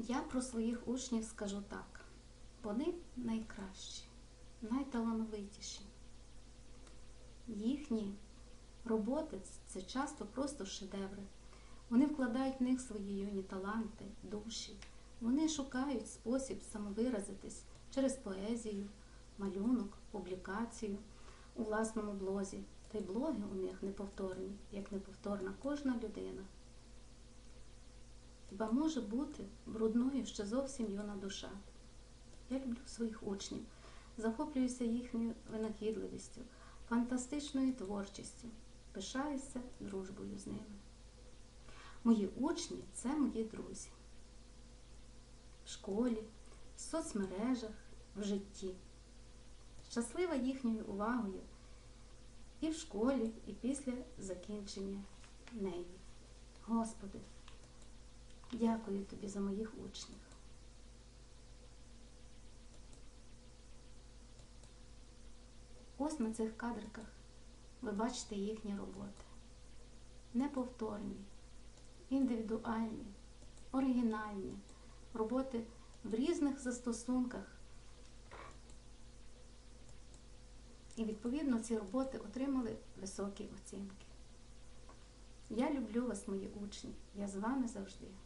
Я про своїх учнів скажу так. Вони найкращі, найталановитіші. Їхні роботи це часто просто шедеври. Вони вкладають в них свої юні таланти, душі. Вони шукають спосіб самовиразитись через поезію, малюнок, публікацію у власному блозі. Та й блоги у них неповторні, як неповторна кожна людина. Хіба може бути брудною ще зовсім юна душа? Я люблю своїх учнів, захоплююся їхньою винахідливістю, фантастичною творчістю, пишаюся дружбою з ними. Мої учні це мої друзі. В школі, в соцмережах, в житті. Щаслива їхньою увагою і в школі, і після закінчення неї. Господи, дякую тобі за моїх учнів. Ось на цих кадриках ви бачите їхні роботи. Неповторні, індивідуальні, оригінальні роботи в різних застосунках. І відповідно ці роботи отримали високі оцінки. Я люблю вас, мої учні. Я з вами завжди.